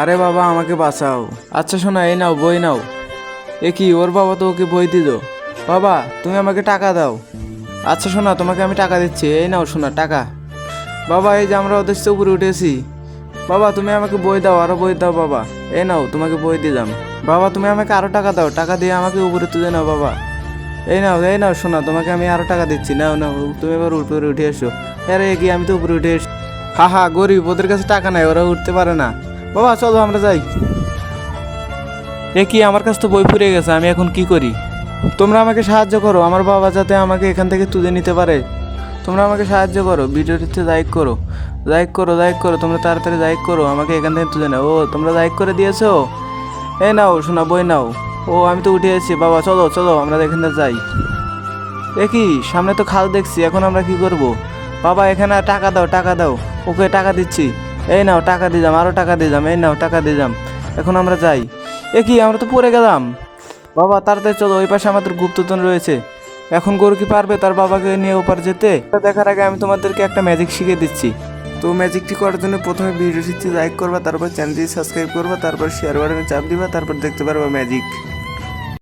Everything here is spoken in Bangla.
আরে বাবা, আমাকে বাঁচাও। আচ্ছা শোনা, এই নাও, বই নাও। এ কি, ওর বাবা তো ওকে বই দিল। বাবা, তুমি আমাকে টাকা দাও। আচ্ছা শোনা, তোমাকে আমি টাকা দিচ্ছি। এই নাও শোনা, টাকা। বাবা, এই যে আমরা ওদের উপরে উঠেছি। বাবা, তুমি আমাকে বই দাও আরও বই দাও বাবা। এই নাও, তোমাকে বই দিলাম। বাবা, তুমি আমাকে আরও টাকা দাও। টাকা দিয়ে আমাকে উপরে তুলে নাও বাবা। এই নাও এই নাও শোনা, তোমাকে আমি আরও টাকা দিচ্ছি। নাও নাও, তুমি এবার উপরে উঠে এসো। আরে কি আমি তো উপরে উঠে এসো হা হা, গরিব, ওদের কাছে টাকা নাই, ওরা উঠতে পারে না। বাবা চলো আমরা যাই। এ কি আমার কাছে তো বই ফুরিয়ে গেছে আমি এখন কি করি? তোমরা আমাকে সাহায্য করো আমার বাবা যাতে আমাকে এখান থেকে তুলে নিতে পারে। তোমরা আমাকে সাহায্য করো ভিডিওটিতে লাইক করো। লাইক করো লাইক করো তোমরা তাড়াতাড়ি লাইক করো আমাকে এখান থেকে তুলে নাও। ও তোমরা লাইক করে দিয়েছ? এ নাও শোনা বই নাও। ও আমি তো উঠে এসেছি বাবা চলো চলো আমরা এখান থেকে যাই। এ কি সামনে তো খাল দেখছি এখন আমরা কি করব? বাবা এখানে টাকা দাও টাকা দাও ওকে টাকা দিচ্ছি। এই নাও, টাকা দিয়ে যাম আরও টাকা দিয়ে যাম, এই নাও, টাকা দিয়ে যাম। এখন আমরা যাই। এ কি, আমরা তো পড়ে গেলাম। বাবা, তাড়াতাড়ি চলো, ওই পাশে আমাদের গুপ্তধন রয়েছে। এখন গরু কি পারবে তার বাবাকে নিয়ে ওপার যেতে? দেখার আগে আমি তোমাদেরকে একটা ম্যাজিক শিখিয়ে দিচ্ছি। তো ম্যাজিকটি করার জন্য প্রথমে ভিডিওটি লাইক করবা, তারপর চ্যানেলটি সাবস্ক্রাইব করবা, তারপর শেয়ার বাটনে চাপ দিবা, তারপর দেখতে পারবা ম্যাজিক